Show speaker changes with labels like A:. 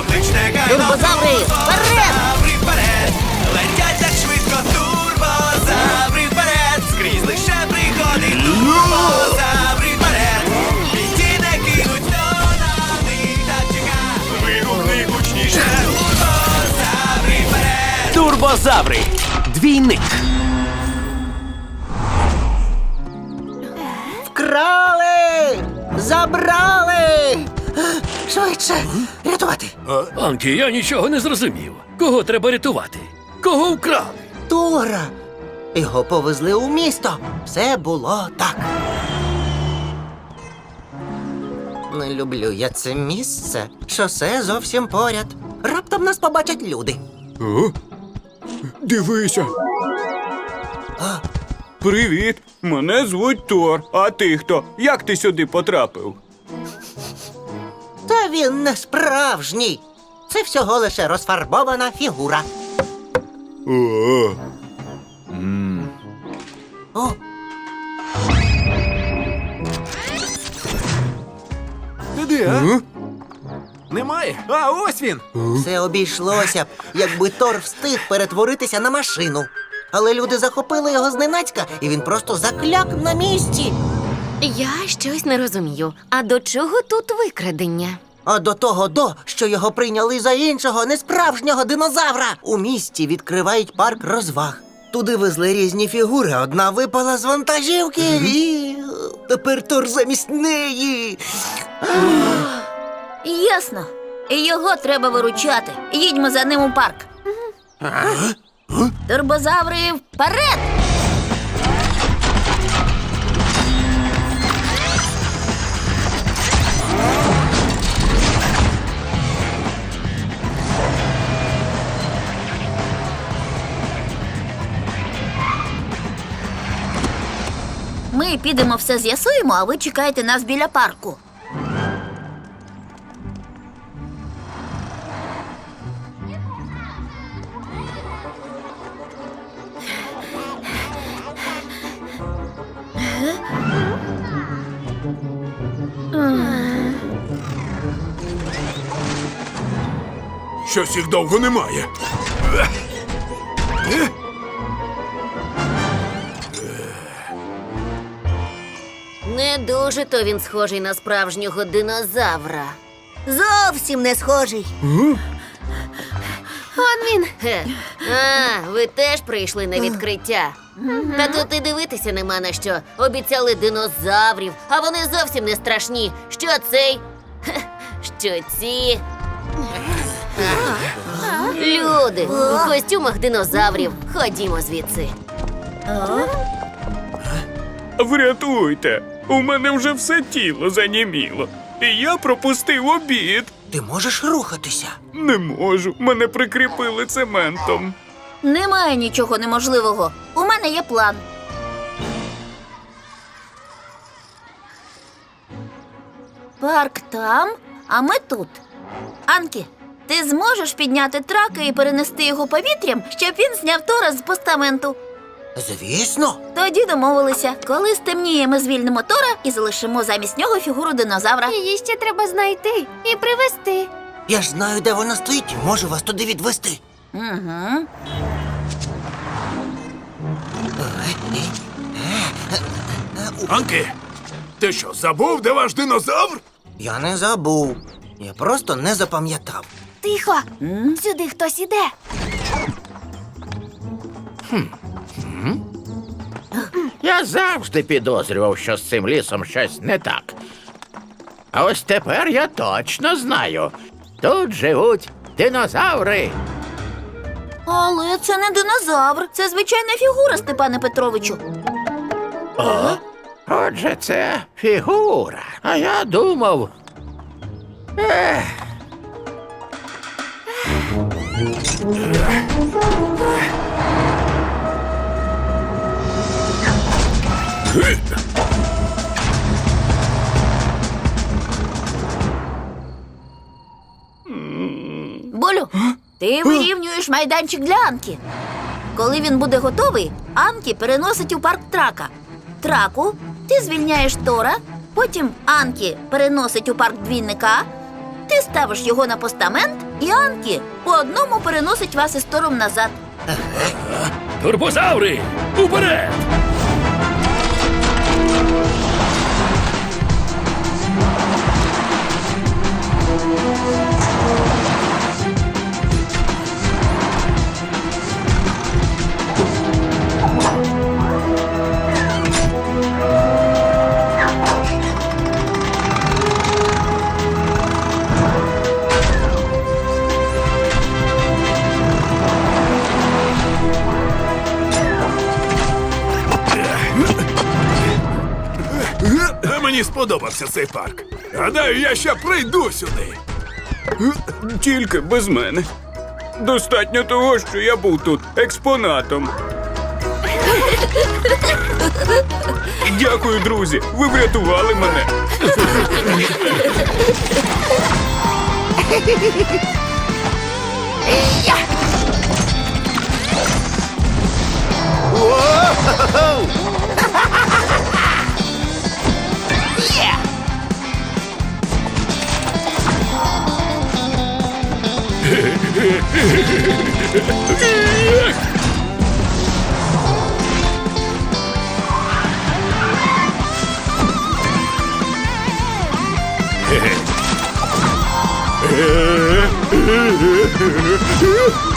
A: Турбозаври! Вперед! Летять так швидко, турбозаври вперед! Скрізь лише приходить пригоди турбозаври вперед! Бійці не кинуть, до на них так чека!
B: Вигукни гучніше!
A: Турбозаври вперед!
C: Турбозаври!
D: Двійник!
E: Вкрали! Забрали! Швидше! Рятувати!
C: Анкі, я нічого не зрозумів. Кого треба рятувати? Кого вкрали?
E: Тора! Його повезли у місто. Все було так. Не люблю я це місце. Шосе зовсім поряд. Раптом нас побачать люди.
B: Дивися. Привіт! Мене звуть Тор. А ти хто? Як ти сюди потрапив?
E: Він не справжній. Це всього лише розфарбована фігура.
B: О,
E: О,
D: Ти де, а? Немає. А, ось він.
E: все обійшлося б, якби Тор встиг перетворитися на машину. Але люди захопили його зненацька, і він просто закляк на місці.
F: Я щось не розумію. А до чого тут викрадення?
E: А до того до, що його прийняли за іншого несправжнього динозавра. У місті відкривають парк розваг. Туди везли різні фігури. Одна випала з вантажівки, і тепер Тор замість неї.
G: Ясно. Його треба виручати. Їдьмо за ним у парк. Турбозаври вперед! Ми підемо все з'ясуємо, а ви чекаєте нас біля парку.
D: Щось їх довго немає.
F: Не дуже то він схожий на справжнього динозавра. Зовсім не схожий.
H: Он він.
F: Хе. А, ви теж прийшли на відкриття. Та тут і дивитися нема на що. Обіцяли динозаврів, а вони зовсім не страшні. Що цей? Хе, Що ці? Люди у костюмах динозаврів. Ходімо звідси.
B: врятуйте! У мене вже все тіло заніміло. І я пропустив обід.
E: Ти можеш рухатися.
B: Не можу, мене прикріпили цементом.
G: Немає нічого неможливого. У мене є план. Парк там, а ми тут. Анкі, ти зможеш підняти трака і перенести його повітрям, щоб він зняв Тора з постаменту.
E: Звісно.
G: Тоді домовилися, коли стемніє, ми звільнимо Тора і залишимо замість нього фігуру динозавра.
H: Її ще треба знайти і привезти.
E: Я ж знаю, де вона стоїть. Можу вас туди відвести.
G: Угу.
D: Анкі, ти що, забув, де ваш динозавр?
E: Я не забув. Я просто не запам'ятав.
H: Тихо! Сюди хтось іде.
I: Я завжди підозрював, що з цим лісом щось не так. А ось тепер я точно знаю. Тут живуть динозаври.
G: Але це не динозавр, це звичайна фігура, Степане Петровичу.
I: Отже, це фігура. А я думав. Ех.
G: Болю, ти вирівнюєш майданчик для Анки. Коли він буде готовий, Анкі переносить у парк трака. Траку ти звільняєш Тора, потім Анкі переносить у парк двійника, ти ставиш його на постамент, і Анкі по одному переносить вас із Тором назад.
C: Турбозаври! Уперед!
D: Мені сподобався цей парк. Гадаю, я ще прийду сюди.
B: Тільки без мене. Достатньо того, що я був тут експонатом. Дякую, друзі. Ви врятували мене. Yeah.
I: Hehehe